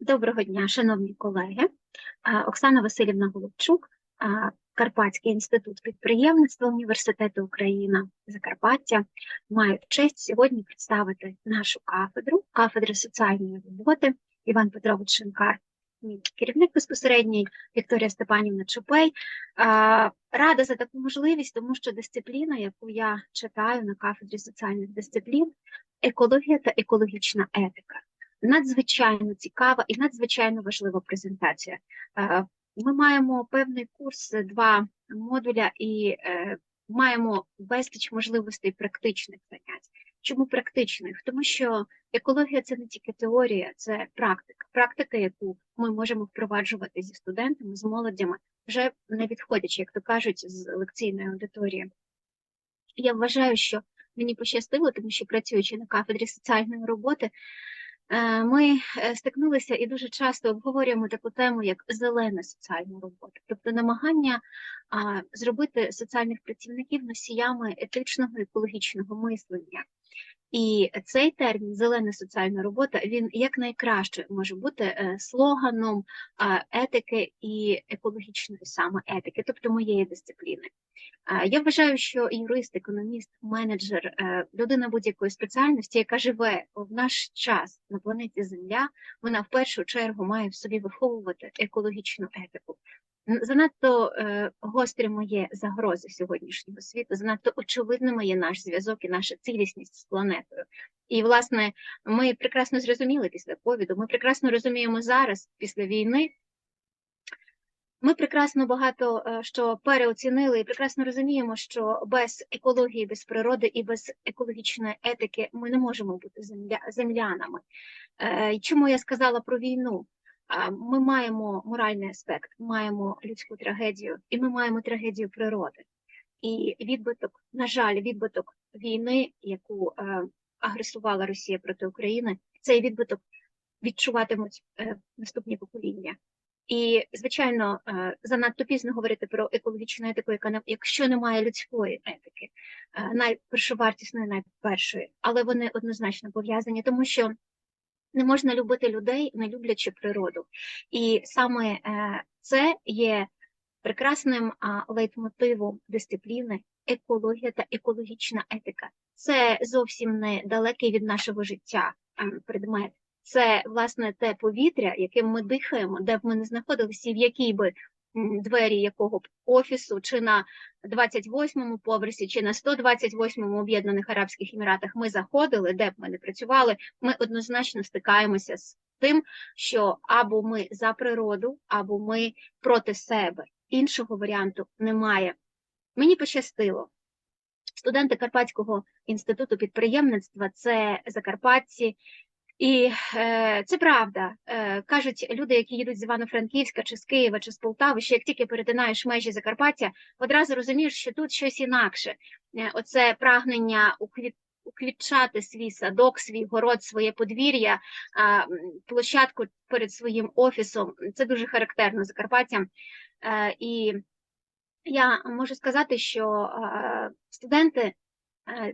Доброго дня, шановні колеги. Оксана Васильівна Голубчук, Карпатський інститут підприємництва Університету Україна Закарпаття. Маю честь сьогодні представити нашу кафедру, кафедри соціальної роботи Іван Петрович Шинкар, мій керівник безпосередній Вікторія Степанівна Чупей. Рада за таку можливість, тому що дисципліна, яку я читаю на кафедрі соціальних дисциплін, екологія та екологічна етика надзвичайно цікава і надзвичайно важлива презентація. Е, ми маємо певний курс, два модуля, і е, маємо безліч можливостей практичних занять. Чому практичних? Тому що екологія це не тільки теорія, це практика. Практика, яку ми можемо впроваджувати зі студентами, з молодями, вже не відходячи, як то кажуть, з лекційної аудиторії. Я вважаю, що мені пощастило, тому що працюючи на кафедрі соціальної роботи, Е, ми е, стикнулися і дуже часто обговорюємо таку тему, як зелена соціальна робота, тобто намагання зробити соціальних працівників носіями етичного екологічного мислення. І цей термін зелена соціальна робота він якнайкраще може бути е, слоганом етики і екологічної саме етики, тобто моєї дисципліни. Я вважаю, що юрист, економіст, менеджер, е, людина будь-якої спеціальності, яка живе в наш час на планеті Земля, вона в першу чергу має в собі виховувати екологічну етику. Занадто е, гострими є загрози сьогоднішнього світу, занадто очевидними є наш зв'язок і наша цілісність з планетою. І, власне, ми прекрасно зрозуміли після ковіду, ми прекрасно розуміємо зараз, після війни. Ми прекрасно багато е, що переоцінили і прекрасно розуміємо, що без екології, без природи і без екологічної етики ми не можемо бути земля, землянами. Е, чому я сказала про війну? Ми маємо моральний аспект, маємо людську трагедію, і ми маємо трагедію природи. І відбиток, на жаль, відбиток війни, яку е, агресувала Росія проти України, цей відбиток відчуватимуть е, наступні покоління. І, звичайно, е, занадто пізно говорити про екологічну етику, яка не якщо немає людської етики, найпершовартісної, найпершої, але вони однозначно пов'язані, тому що не можна любити людей, не люблячи природу. І саме е, це є прекрасним лейтмотивом дисципліни, екологія та екологічна етика. Це зовсім не далекий від нашого життя предмет. Це власне те повітря, яким ми дихаємо, де б ми не знаходилися, в якій би двері якого б офісу, чи на 28-му поверсі, чи на 128-му Об'єднаних Арабських Еміратах ми заходили, де б ми не працювали, ми однозначно стикаємося з тим, що або ми за природу, або ми проти себе. Іншого варіанту немає. Мені пощастило. Студенти Карпатського інституту підприємництва це закарпатці, і е, це правда. Е, Кажуть люди, які їдуть з Івано-Франківська, чи з Києва, чи з Полтави, що як тільки перетинаєш межі Закарпаття, одразу розумієш, що тут щось інакше. Е, оце прагнення уквіт, уквітчати свій садок, свій город, своє подвір'я, площадку перед своїм офісом. Це дуже характерно Закарпаттям. Е, І я можу сказати, що е, студенти.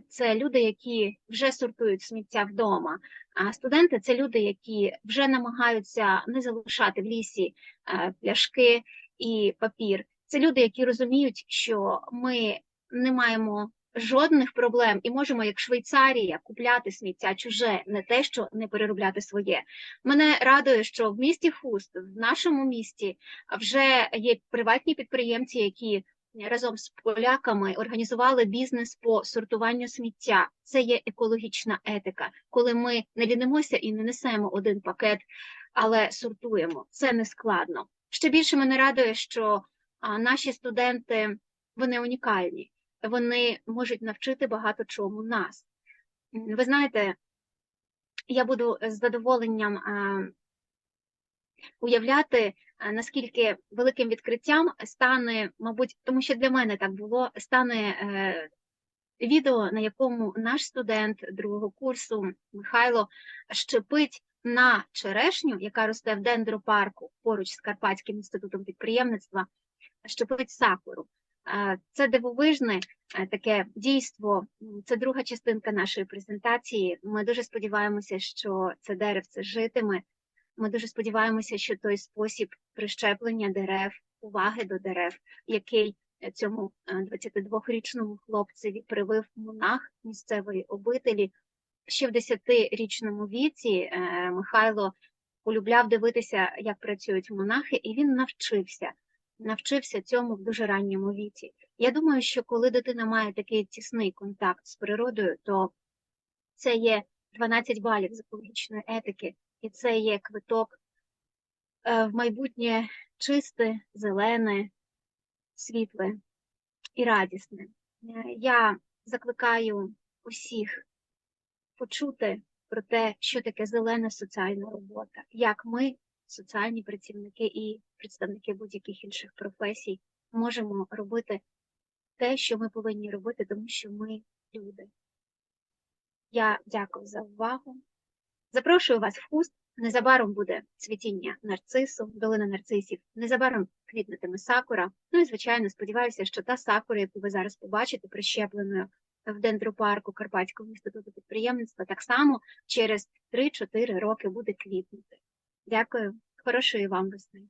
Це люди, які вже сортують сміття вдома. А студенти це люди, які вже намагаються не залишати в лісі е, пляшки і папір. Це люди, які розуміють, що ми не маємо жодних проблем і можемо, як Швейцарія, купляти сміття чуже, не те, що не переробляти своє. Мене радує, що в місті Хуст, в нашому місті, вже є приватні підприємці, які разом з поляками організували бізнес по сортуванню сміття. Це є екологічна етика, коли ми не лінимося і не несемо один пакет, але сортуємо. Це не складно. Ще більше мене радує, що наші студенти вони унікальні, вони можуть навчити багато чому нас. Ви знаєте, я буду з задоволенням уявляти, наскільки великим відкриттям стане, мабуть, тому що для мене так було, стане е, відео, на якому наш студент другого курсу Михайло щепить на черешню, яка росте в дендропарку поруч з Карпатським інститутом підприємництва, щепить сакуру. Е, це дивовижне таке дійство. Це друга частинка нашої презентації. Ми дуже сподіваємося, що це деревце житиме Ми дуже сподіваємося, що той спосіб прищеплення дерев, уваги до дерев, який е, цьому е, 22-річному хлопцеві привив монах місцевої обителі, ще в 10-річному віці е, Михайло полюбляв дивитися, як працюють монахи, і він навчився. Навчився цьому в дуже ранньому віці. Я думаю, що коли дитина має такий тісний контакт з природою, то це є 12 балів з екологічної етики, і це є квиток е, в майбутнє чисте, зелене, світле і радісне. Е, Я закликаю усіх почути про те, що таке зелена соціальна робота, як ми, соціальні працівники і представники будь-яких інших професій, можемо робити те, що ми повинні робити, тому що ми люди. Я дякую за увагу. Запрошую вас в хуст. Незабаром буде цвітіння нарцису, долина нарцисів. Незабаром квітнетиме сакура. Ну і звичайно, сподіваюся, що та сакура, яку ви зараз побачите, прищепленою в дендропарку Карпатського інституту підприємництва, так само через 3-4 роки буде квітнути. Дякую, хорошої вам весни.